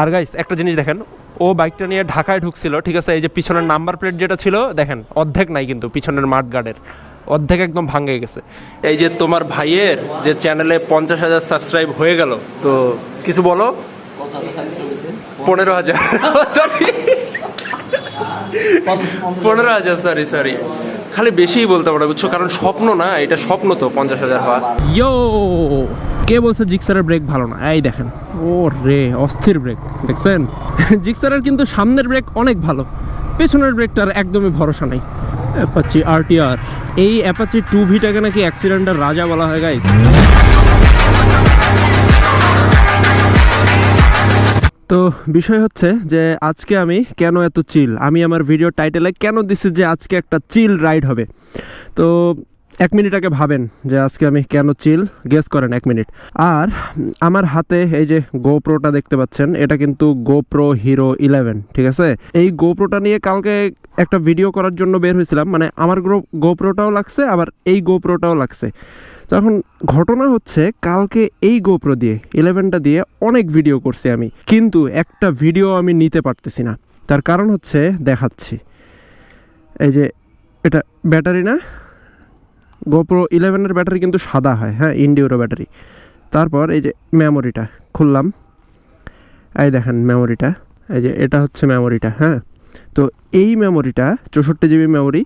আর guys একটা জিনিস দেখেন, ও বাইকটা নিয়ে ঢাকায় ঢুকছিল, ঠিক আছে, এই যে পিছনের নাম্বার প্লেট যেটা ছিল, দেখেন, অর্ধেক নাই কিন্তু পিছনের মাঠ গার্ডের অর্ধেক একদম ভাঙে গেছে। এই যে তোমার ভাইয়ের যে চ্যানেলে পঞ্চাশ হাজার সাবস্ক্রাইব হয়ে গেল, তো কিছু বলো? পনেরো হাজার পনেরো হাজার সরি সরি খালি বেশিই বলতে পারো, বুঝছ? কারণ স্বপ্ন না, এটা স্বপ্ন তো, পঞ্চাশ হাজার হওয়া। ইয়ো কে বলছে জিক্সারের ব্রেক ভালো না? এই দেখেন। ও রে অস্থির ব্রেক দেখছেন? জিক্সারের কিন্তু সামনের ব্রেক অনেক ভালো। পেছনের ব্রেকটার একদমই ভরসা নেই। অ্যাপাচি আরটিআর এই অ্যাপাচি টু ভিটাকে নাকি অ্যাক্সিডেন্টের রাজা বলা হয় গাইস তো বিষয় হচ্ছে যে আজকে আমি কেন এত চিল আমি আমার ভিডিও টাইটেলে কেন দিছি যে আজকে একটা চিল রাইড হবে? তো এক মিনিট আগে ভাবেন যে আজকে আমি কেন চিল? গেস করেন এক মিনিট। আর আমার হাতে এই যে গোপ্রোটা দেখতে পাচ্ছেন, এটা কিন্তু গোপ্রো হিরো ইলেভেন ঠিক আছে? এই গোপ্রোটা নিয়ে কালকে একটা ভিডিও করার জন্য বের হয়েছিলাম মানে আমার গ্রো গোপ্রোটাও লাগছে, আবার এই গোপ্রোটাও লাগছে। তো এখন ঘটনা হচ্ছে কালকে এই গোপ্রো দিয়ে ইলেভেনটা দিয়ে অনেক ভিডিও করছি আমি, কিন্তু একটা ভিডিও আমি নিতে পারতেছি না। তার কারণ হচ্ছে দেখাচ্ছি। এই যে, এটা ব্যাটারি না? গোপ্রো ইলেভেনের ব্যাটারি কিন্তু সাদা হয় হ্যাঁ ইন্ডিওরো ব্যাটারি তারপর এই যে মেমোরিটা খুললাম। এই দেখেন মেমোরিটা এই যে এটা হচ্ছে মেমোরিটা হ্যাঁ। তো এই মেমোরিটা চৌষট্টি জিবি মেমোরি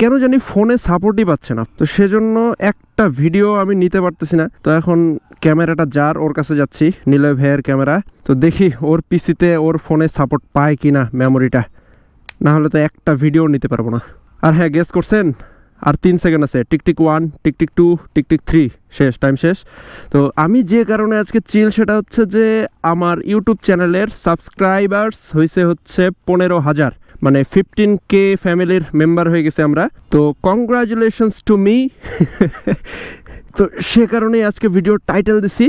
কেন জানি ফোনে সাপোর্টই পাচ্ছে না। তো সেজন্য একটা ভিডিও আমি নিতে পারতেছি না। তো এখন ক্যামেরাটা যার, ওর কাছে যাচ্ছি, নীলয় ভাইয়ের ক্যামেরা। তো দেখি ওর পিসিতে ওর ফোনে সাপোর্ট পায় কি না মেমোরিটা না হলে তো একটা ভিডিও নিতে পারব না। আর হ্যাঁ গেস করছেন? আর তিন সেকেন্ড আছে। টিকটিক ওয়ান টিকটিক টু টিকটিক থ্রি শেষ টাইম শেষ। তো আমি যে কারণে আজকে চিল, সেটা হচ্ছে যে আমার ইউটিউব চ্যানেলের সাবস্ক্রাইবার্স হয়েছে হচ্ছে পনেরো হাজার। মানে ফিফটিন কে ফ্যামিলির মেম্বার হয়ে গেছে আমরা। তো কংগ্রাচুলেশনস টু মি তো সে কারণেই আজকে ভিডিওর টাইটেল দিছি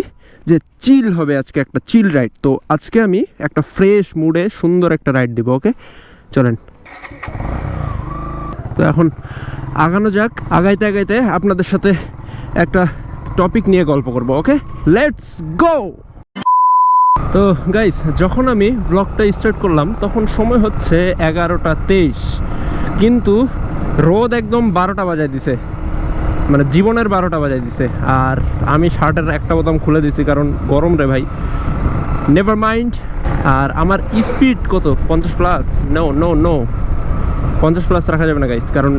যে চিল হবে আজকে একটা চিল রাইড তো আজকে আমি একটা ফ্রেশ মুডে সুন্দর একটা রাইড দিব ওকে চলেন। তো এখন আগানো যাক, আগাইতে আগাইতে আপনাদের সাথে একটা টপিক নিয়ে গল্প করব ওকে লেটস গো তো গাইস যখন আমি ব্লগটা স্টার্ট করলাম, তখন সময় হচ্ছে এগারোটা তেইশ। কিন্তু রোদ একদম বারোটা বাজায় দিছে। মানে জীবনের বারোটা বাজায় দিছে। আর আমি শার্টের একটা বোতাম খুলে দিছি, কারণ গরম রে ভাই। নেভার মাইন্ড আর আমার স্পিড কত? পঞ্চাশ প্লাস নো নো নো পঞ্চাশ প্লাস রাখা যাবে না গাইস কারণ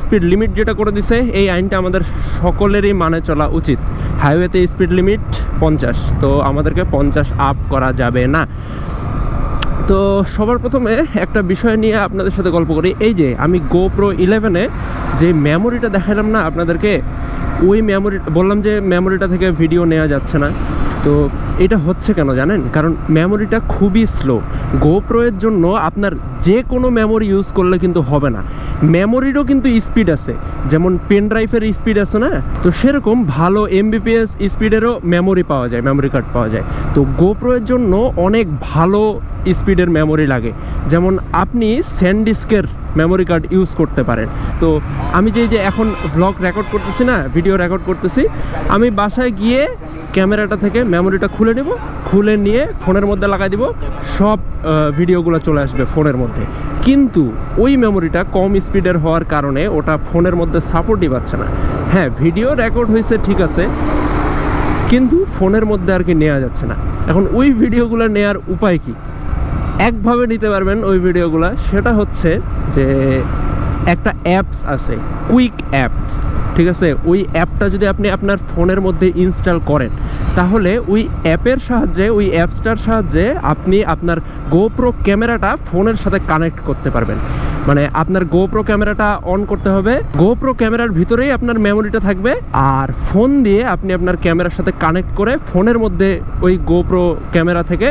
স্পিড লিমিট যেটা করে দিছে, এই আইনটা আমাদের সকলেরই মানে চলা উচিত। হাইওয়েতে স্পিড লিমিট পঞ্চাশ, তো আমাদেরকে পঞ্চাশ আপ করা যাবে না। তো সবার প্রথমে একটা বিষয় নিয়ে আপনাদের সাথে গল্প করি। এই যে, আমি গোপ্রো ইলেভেনে যে মেমোরিটা দেখালাম না আপনাদেরকে, ওই মেমোরি বললাম যে মেমোরিটা থেকে ভিডিও নেওয়া যাচ্ছে না। তো এটা হচ্ছে কেন জানেন? কারণ মেমোরিটা খুবই স্লো গোপ্রোয়ের জন্য আপনার যে কোনো মেমোরি ইউজ করলে কিন্তু হবে না। মেমোরিরও কিন্তু স্পিড আছে। যেমন পেন ড্রাইভের স্পিড আছে না? তো সেরকম ভালো এমবিপিএস স্পিডেরও মেমোরি পাওয়া যায় মেমোরি কার্ড পাওয়া যায়। তো গোপ্রোয়ের জন্য অনেক ভালো স্পিডের মেমোরি লাগে। যেমন আপনি স্যান্ডিস্কের মেমোরি কার্ড ইউজ করতে পারেন। তো আমি যে যে এখন ভ্লগ রেকর্ড করতেছি না ভিডিও রেকর্ড করতেছি, আমি বাসায় গিয়ে ক্যামেরাটা থেকে মেমোরিটা খুলে নেব, খুলে নিয়ে ফোনের মধ্যে লাগাই দিব, সব ভিডিওগুলো চলে আসবে ফোনের মধ্যে। কিন্তু ওই মেমোরিটা কম স্পিডের হওয়ার কারণে ওটা ফোনের মধ্যে সাপোর্টই পাচ্ছে না। হ্যাঁ ভিডিও রেকর্ড হয়েছে, ঠিক আছে, কিন্তু ফোনের মধ্যে আর কি নেওয়া যাচ্ছে না। এখন ওই ভিডিওগুলো নেওয়ার উপায় কি? একভাবে নিতে পারবেন ওই ভিডিওগুলো। সেটা হচ্ছে যে একটা অ্যাপস আছে কুইক অ্যাপস ঠিক আছে? ওই অ্যাপটা যদি আপনি আপনার ফোনের মধ্যে ইনস্টল করেন, তাহলে ওই অ্যাপের সাহায্যে, ওই অ্যাপসটার সাহায্যে আপনি আপনার গোপ্রো ক্যামেরাটা ফোনের সাথে কানেক্ট করতে পারবেন। মানে আপনার গোপ্রো ক্যামেরাটা অন করতে হবে। গোপ্রো ক্যামেরার ভিতরেই আপনার মেমোরিটা থাকবে। আর ফোন দিয়ে আপনি আপনার ক্যামেরার সাথে কানেক্ট করে ফোনের মধ্যে ওই গোপ্রো ক্যামেরা থেকে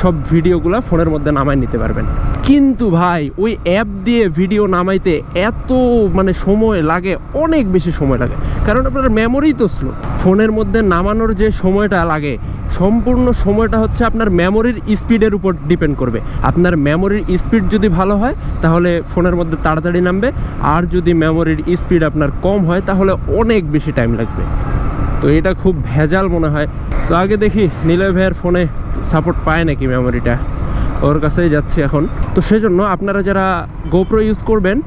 সব ভিডিওগুলো ফোনের মধ্যে নামায় নিতে পারবেন। কিন্তু ভাই, ওই অ্যাপ দিয়ে ভিডিও নামাইতে এত মানে সময় লাগে, অনেক বেশি সময় লাগে। কারণ আপনার মেমোরি তো স্লো ফোনের মধ্যে নামানোর যে সময়টা লাগে, সম্পূর্ণ সময়টা হচ্ছে আপনার মেমোরির স্পিডের উপর ডিপেন্ড করবে। আপনার মেমোরির স্পিড যদি ভালো হয়, তাহলে ফোনের মধ্যে তাড়াতাড়ি নামবে। আর যদি মেমোরির স্পিড আপনার কম হয়, তাহলে অনেক বেশি টাইম লাগবে। তো এটা খুব ভেজাল মনে হয়। তো আগে দেখি, নিলয় ভাইয়ের ফোনে সাপোর্ট পায় নাকি মেমোরিটা ওর কাছেই যাচ্ছি এখন। তো সেজন্য আপনারা যারা গোপ্রো ইউজ করবেন,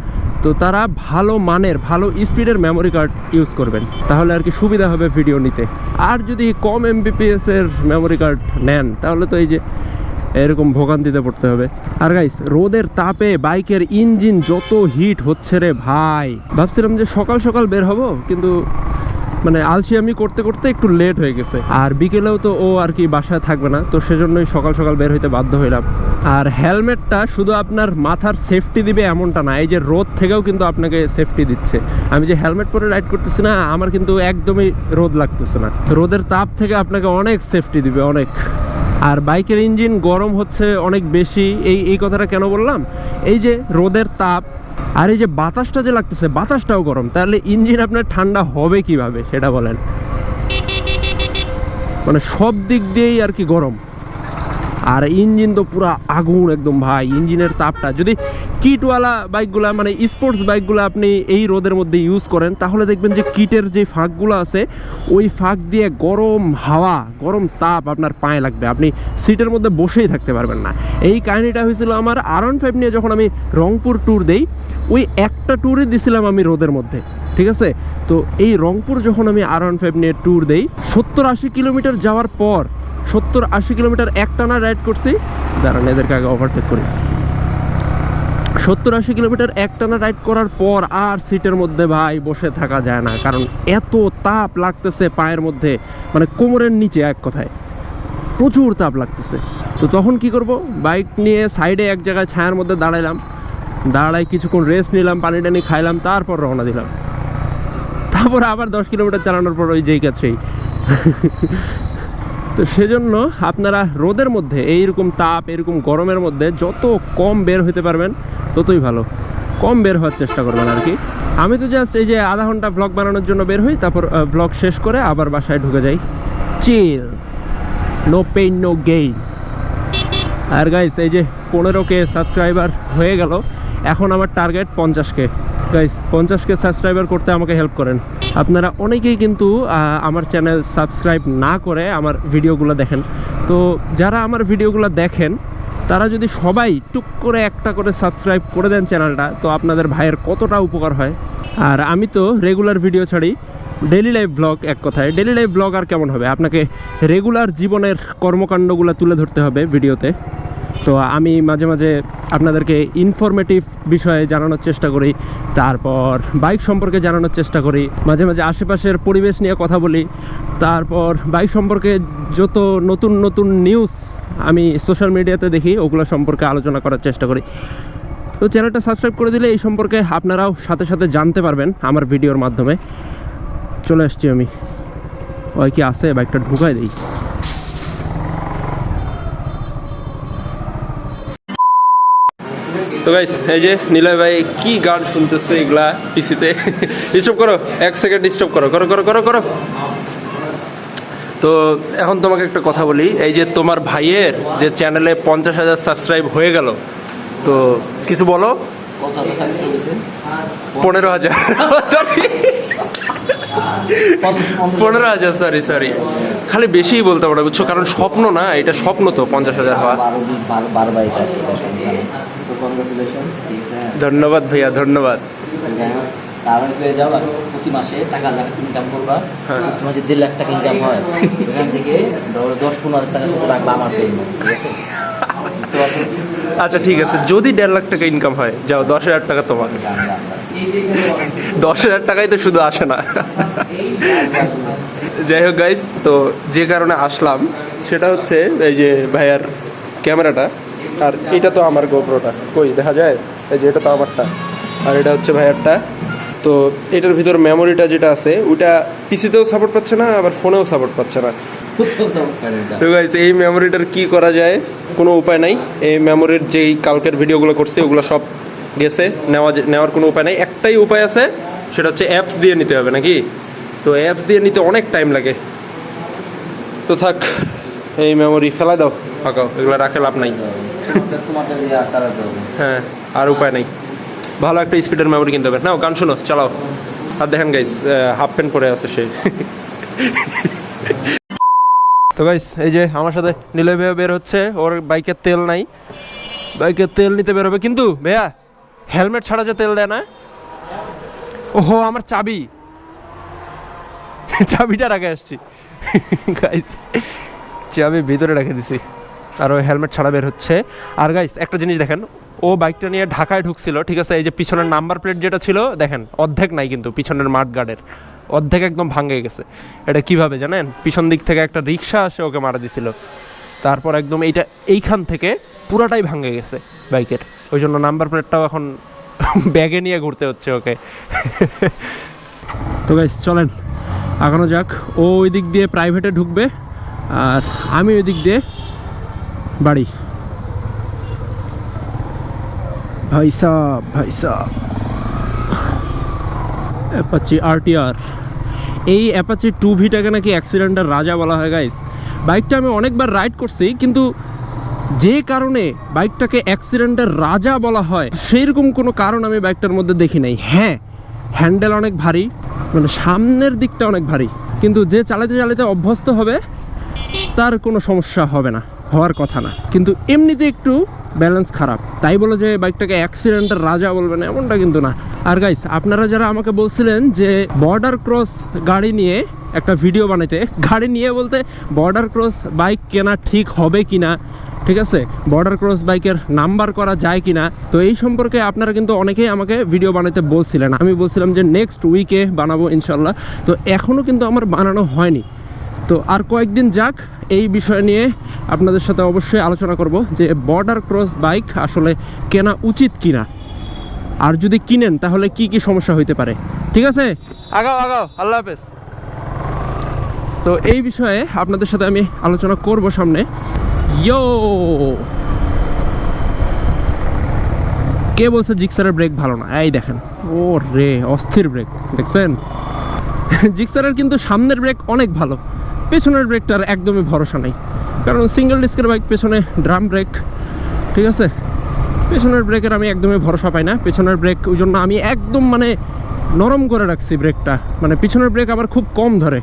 তো তারা ভালো মানের, ভালো স্পিডের মেমোরি কার্ড ইউজ করবেন। তাহলে আর কি সুবিধা হবে ভিডিও নিতে। আর যদি কম এমবিপিএস এর মেমোরি কার্ড নেন, তাহলে তো এই যে এরকম ভোগান্তিতে পড়তে হবে। আর গাইস রোদের তাপে বাইকের ইঞ্জিন যত হিট হচ্ছে রে ভাই। ভাবছিলাম যে সকাল সকাল বের হব, কিন্তু মানে আলসিয়ামি করতে করতে একটু লেট হয়ে গেছে। আর বিকেলেও তো ও আর কি বাসায় থাকবে না, তো সেজন্যই সকাল সকাল বের হইতে বাধ্য হইলাম। আর হেলমেটটা শুধু আপনার মাথার সেফটি দিবে এমনটা না, এই যে রোদ থেকেও কিন্তু আপনাকে সেফটি দিচ্ছে। আমি যে হেলমেট পরে রাইড করতেছি না, আমার কিন্তু একদমই রোদ লাগতেছে না। রোদের তাপ থেকে আপনাকে অনেক সেফটি দিবে, অনেক। আর বাইকের ইঞ্জিন গরম হচ্ছে অনেক বেশি, এই এই কথাটা কেন বললাম? এই যে রোদের তাপ আর এই যে বাতাসটা যে লাগতেছে, বাতাসটাও গরম। তাহলে ইঞ্জিন আপনার ঠান্ডা হবে কীভাবে, সেটা বলেন। মানে সব দিক দিয়েই আর কি গরম। আর ইঞ্জিন তো পুরো আগুন একদম ভাই, ইঞ্জিনের তাপটা। যদি কিটওয়ালা বাইকগুলা মানে স্পোর্টস বাইকগুলো আপনি এই রোদের মধ্যে ইউজ করেন, তাহলে দেখবেন যে কিটের যে ফাঁকগুলো আছে, ওই ফাঁক দিয়ে গরম হাওয়া, গরম তাপ আপনার পায়ে লাগবে। আপনি সিটের মধ্যে বসেই থাকতে পারবেন না। এই কাহিনিটা হয়েছিল আমার আর ফাইভ নিয়ে যখন আমি রংপুর ট্যুর দেই, ওই একটা ট্যুরই দিছিলাম আমি রোদের মধ্যে, ঠিক আছে? তো এই রংপুর যখন আমি আর ওয়ান ফাইভ নিয়ে ট্যুর দেই, সত্তর আশি কিলোমিটার যাওয়ার পর সত্তর আশি কিলোমিটার একটানা রাইড করছি। দাঁড়ান, এদেরকে আগে ওভারটেক করি। সত্তর আশি কিলোমিটার একটানা রাইড করার পর আর সিটের মধ্যে ভাই বসে থাকা যায় না, কারণ এত তাপ লাগতেছে পায়ের মধ্যে মানে কোমরের নিচে এক কথায়। প্রচুর তাপ লাগতেছে। তো তখন কি করব? বাইক নিয়ে সাইডে এক জায়গায় ছায়ার মধ্যে দাঁড়াইলাম। দাঁড়াই কিছুক্ষণ রেস্ট নিলাম, পানি টানি খাইলাম, তারপর রওনা দিলাম। তারপর আবার দশ কিলোমিটার চালানোর পর ওই যেই কাছেই। তো সেজন্য আপনারা রোদের মধ্যে, এইরকম তাপ এরকম গরমের মধ্যে যত কম বের হতে পারবেন, ততই ভালো। কম বের হওয়ার চেষ্টা করবেন আর কি। আমি তো জাস্ট এই যে আধা ঘণ্টা ব্লগ বানানোর জন্য বের হই, তারপর ব্লগ শেষ করে আবার বাসায় ঢুকে যাই। Chill no pain no gain আর গাইস এই যে পনেরো কে সাবস্ক্রাইবার হয়ে গেল, এখন আমার টার্গেট পঞ্চাশ কে। গাইস পঞ্চাশ কে সাবস্ক্রাইবার করতে আমাকে হেল্প করেন। আপনারা অনেকেই কিন্তু আমার চ্যানেল সাবস্ক্রাইব না করে আমার ভিডিওগুলো দেখেন। তো যারা আমার ভিডিওগুলো দেখেন, তারা যদি সবাই টুক করে একটা করে সাবস্ক্রাইব করে দেন চ্যানেলটা তো আপনাদের ভাইয়ের কতটা উপকার হয়। আর আমি তো রেগুলার ভিডিও ছাড়ি ডেলি লাইফ ব্লগ এক কথায়। ডেলি লাইফ ব্লগ আর কেমন হবে? আপনাকে রেগুলার জীবনের কর্মকাণ্ডগুলো তুলে ধরতে হবে ভিডিওতে তো আমি মাঝে মাঝে আপনাদেরকে ইনফরমেটিভ বিষয়ে জানানোর চেষ্টা করি, তারপর বাইক সম্পর্কে জানানোর চেষ্টা করি, মাঝে মাঝে আশেপাশের পরিবেশ নিয়ে কথা বলি, তারপর বাইক সম্পর্কে যত নতুন নতুন নিউজ আমি সোশ্যাল মিডিয়াতে দেখি, ওগুলো সম্পর্কে আলোচনা করার চেষ্টা করি। তো চ্যানেলটা সাবস্ক্রাইব করে দিলে এই সম্পর্কে আপনারাও সাথে সাথে জানতে পারবেন আমার ভিডিওর মাধ্যমে। চলে আসছি আমি। ওই কি আছে? বাইকটা ঢুকাই দিই। তো গাইস এই যে নিলয় ভাই কি গান শুনতেছে এগুলা পিসিতে? স্টপ করো, এক সেকেন্ড ডিস্টার্ব করো করো করো করো করো। তো এখন তোমাকে একটা কথা বলি, এই যে তোমার ভাইয়ের যে চ্যানেলে পঞ্চাশ হাজার সাবস্ক্রাইব হয়ে গেল, তো কিছু বলো? পনেরো হাজার। পনেরো হাজার সরি সরি খালি বেশিই বলতে পারো, বুঝছ? কারণ স্বপ্ন না, এটা স্বপ্ন তো, পঞ্চাশ হাজার হওয়া। ধন্যবাদ ভাইয়া ধন্যবাদ। তো যাই হোক তারপরে পেয়ে যাও আর প্রতি মাসে টাকা ইনকাম করবা। হ্যাঁ। তোমার যে দেড় লাখ টাকা ইনকাম হয় এখান থেকে ধরো দশ পনেরো হাজার টাকা শুধু রাখবা আমার জন্য ঠিক আছে? বুঝতে পারছ? আচ্ছা ঠিক আছে যদি দেড় লাখ টাকা ইনকাম হয় যাও দশ হাজার টাকা তোমার। দশ হাজার টাকাই তো শুধু আসে না। যাই হোক গাইস তো যে কারণে আসলাম সেটা হচ্ছে এই যে ভাইয়ার ক্যামেরাটা। আর এটা তো আমার গোপ্রোটা কই দেখা যায়? এই যে এটা তো আমারটা। আর এটা হচ্ছে ভাইয়ারটা। তো এটার ভিতর মেমোরিটা যেটা আছে ওটা পিসিতেও সাপোর্ট পাচ্ছে না আবার ফোনেও সাপোর্ট পাচ্ছে না। তো গাইস এই মেমোরিটার কি করা যায়? কোনো উপায় নাই। এই মেমোরির যেই কালকের ভিডিওগুলো করছি ওগুলো সব গেছে। নেওয়া নেওয়ার কোনো উপায় নাই। একটাই উপায় আছে সেটা হচ্ছে অ্যাপস দিয়ে নিতে হবে নাকি? তো অ্যাপস দিয়ে নিতে অনেক টাইম লাগে। তো থাক এই মেমোরি ফেলা দাও। এগুলো রাখে লাভ নাই। হ্যাঁ আর উপায় নাই। ভালো একটা স্পিডের মেমোরি কিনতে হবে। গান চালাও। আর দেখেন গাইস হাফ প্যান্ট পরে আছে সে। তো গাইস এই যে আমার সাথে বের হচ্ছে, ওর বাইকের তেল নাই। বাইকের তেল নিতে বেরোবে কিন্তু ভাইয়া হেলমেট ছাড়া যে তেল দেয় না, ওহো, আমার চাবি। চাবিটা রাখে আসছি। গাইস চাবি ভিতরে রেখে দিছি। আর ওই হেলমেট ছাড়া বের হচ্ছে। আর গাইস একটা জিনিস দেখেন, ও বাইকটা নিয়ে ঢাকায় ঢুকছিল, ঠিক আছে, এই যে পিছনের নাম্বার প্লেট যেটা ছিল, দেখেন, অর্ধেক নাই কিন্তু পিছনের মাঠ গার্ডের অর্ধেক একদম ভাঙে গেছে। এটা কীভাবে জানেন? পিছন দিক থেকে একটা রিক্সা আসে, ওকে মারা দিছিল। তারপর একদম এইটা, এইখান থেকে পুরাটাই ভাঙে গেছে বাইকের ওই জন্য নাম্বার প্লেটটাও এখন ব্যাগে নিয়ে ঘুরতে হচ্ছে ওকে। তো গাইস চলেন, আগানো যাক। ও ওই দিক দিয়ে প্রাইভেটে ঢুকবে, আর আমি ওই দিক দিয়ে বাড়ি। ভাই সাহ ভাই সাহ অ্যাপাচি আরটিআর। এই অ্যাপাচি টু ভিটাকে নাকি অ্যাক্সিডেন্টের রাজা বলা হয় গাইস বাইকটা আমি অনেকবার রাইড করছি, কিন্তু যে কারণে বাইকটাকে অ্যাক্সিডেন্টের রাজা বলা হয় সেই রকম কোনো কারণ আমি বাইকটার মধ্যে দেখি নাই। হ্যাঁ হ্যান্ডেল অনেক ভারী মানে সামনের দিকটা অনেক ভারী, কিন্তু যে চালাতে চালাতে অভ্যস্ত হবে, তার কোনো সমস্যা হবে না। হওয়ার কথা না। কিন্তু এমনিতে একটু ব্যালেন্স খারাপ। তাই বলে যে বাইকটাকে অ্যাক্সিডেন্টের রাজা বলবেন এমনটা কিন্তু না। আর গাইস আপনারা যারা আমাকে বলছিলেন যে বর্ডার ক্রস গাড়ি নিয়ে একটা ভিডিও বানাইতে, গাড়ি নিয়ে বলতে বর্ডার ক্রস বাইক কেনা ঠিক হবে কিনা ঠিক আছে? বর্ডার ক্রস বাইকের নাম্বার করা যায় কি না, তো এই সম্পর্কে আপনারা কিন্তু অনেকেই আমাকে ভিডিও বানাতে বলছিলেন। আমি বলছিলাম যে নেক্সট উইকে বানাবো ইনশাল্লাহ তো এখনও কিন্তু আমার বানানো হয়নি। তো আর কয়েকদিন যাক, এই বিষয় নিয়ে আপনাদের সাথে অবশ্যই আলোচনা করব যে বর্ডার ক্রস বাইক আসলে কেনা উচিত কিনা। আর যদি কিনেন, তাহলে কি কি সমস্যা হইতে পারে? ঠিক আছে? আগাও আগাও, আল্লাহ হাফেজ। তো এই বিষয়ে আপনাদের সাথে আমি আলোচনা করব সামনে। ইয়ো কে বলছে জিক্সারের ব্রেক ভালো না? এই দেখেন। ও রে অস্থির ব্রেক দেখছেন? জিক্সারের কিন্তু সামনের ব্রেক অনেক ভালো। পেছনের ব্রেকটার একদমই ভরসা নেই। কারণ সিঙ্গেল ডিস্কের বাইক পেছনে ড্রাম ব্রেক ঠিক আছে? পেছনের ব্রেকের আমি একদমই ভরসা পাই না। পেছনের ব্রেক ওই জন্য আমি একদম মানে নরম করে রাখছি ব্রেকটা। মানে পিছনের ব্রেক আমার খুব কম ধরে।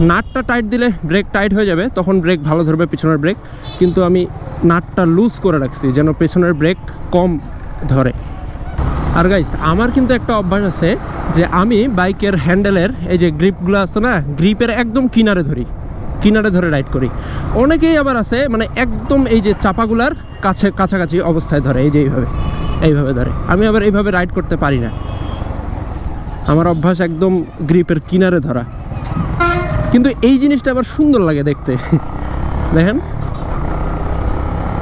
নাটটা টাইট দিলে ব্রেক টাইট হয়ে যাবে, তখন ব্রেক ভালো ধরবে পিছনের ব্রেক। কিন্তু আমি নাটটা লুজ করে রাখছি, যেন পেছনের ব্রেক কম ধরে। আর গাইস আমার কিন্তু একটা অভ্যাস আছে যে আমি বাইকের হ্যান্ডেলের এই যে গ্রিপগুলো আছে না গ্রিপের একদম কিনারে ধরি, কিনারে ধরে রাইড করি। অনেকেই আবার আছে মানে একদম এই যে চাপাগুলার কাছে, কাছাকাছি অবস্থায় ধরে, এই যে এইভাবে এইভাবে ধরে। আমি আবার এইভাবে রাইড করতে পারি না। আমার অভ্যাস একদম গ্রিপের কিনারে ধরা। কিন্তু এই জিনিসটা আবার সুন্দর লাগে দেখতে। দেখেন?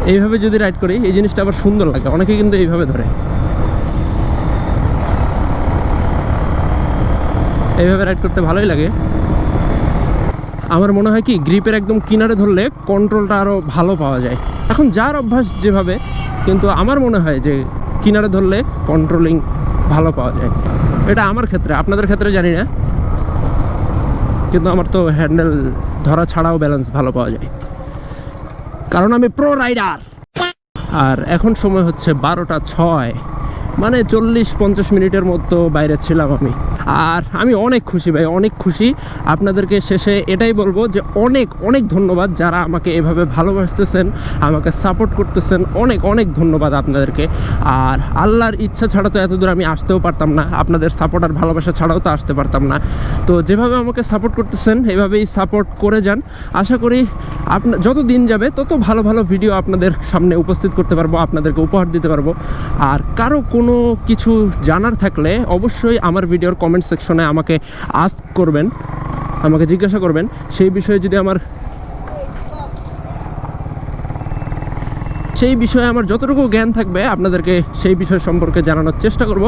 এইভাবে যদি রাইড করি, এই জিনিসটা আবার সুন্দর লাগে। অনেকে কিন্তু এইভাবে ধরে। এইভাবে রাইড করতে ভালোই লাগে। আমার মনে হয় কি গ্রিপের একদম কিনারে ধরলে কন্ট্রোলটা আরও ভালো পাওয়া যায়। এখন যার অভ্যাস যেভাবে, কিন্তু আমার মনে হয় যে কিনারে ধরলে কন্ট্রোলিং ভালো পাওয়া যায়। এটা আমার ক্ষেত্রে, আপনাদের ক্ষেত্রে জানি না। কিন্তু আমার তো হ্যান্ডেল ধরা ছাড়াও ব্যালেন্স ভালো পাওয়া যায়। কারণ আমি প্রো রাইডার আর এখন সময় হচ্ছে বারোটা ছয়। মানে চল্লিশ পঞ্চাশ মিনিটের মতো বাইরে ছিলাম আমি। আর আমি অনেক খুশি ভাই, অনেক খুশি। আপনাদেরকে শেষে এটাই বলব যে অনেক অনেক ধন্যবাদ যারা আমাকে এভাবে ভালোবাসতেছেন, আমাকে সাপোর্ট করতেছেন। অনেক অনেক ধন্যবাদ আপনাদেরকে। আর আল্লাহর ইচ্ছা ছাড়া তো এত দূর আমি আসতেও পারতাম না, আপনাদের সাপোর্ট আর ভালোবাসা ছাড়াও তো আসতে পারতাম না। তো যেভাবে আমাকে সাপোর্ট করতেছেন, এভাবেই সাপোর্ট করে যান। আশা করি আপনার যত দিন যাবে, তত ভালো ভালো ভিডিও আপনাদের সামনে উপস্থিত করতে পারব, আপনাদেরকে উপহার দিতে পারব। আর কারও কোনো কিছু জানার থাকলে অবশ্যই আমার ভিডিওর কমেন্ট সেকশনে আমাকে আস্ক করবেন, আমাকে জিজ্ঞাসা করবেন, সেই বিষয়ে যদি আমার সেই বিষয়ে আমার যতটুকু জ্ঞান থাকবে, আপনাদেরকে সেই বিষয় সম্পর্কে জানানোর চেষ্টা করব।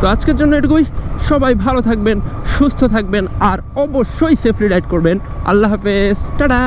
তো আজকের জন্য এটুকুই। সবাই ভালো থাকবেন, সুস্থ থাকবেন, আর অবশ্যই সেফলি রাইড করবেন। আল্লাহ হাফেজ। টাটা!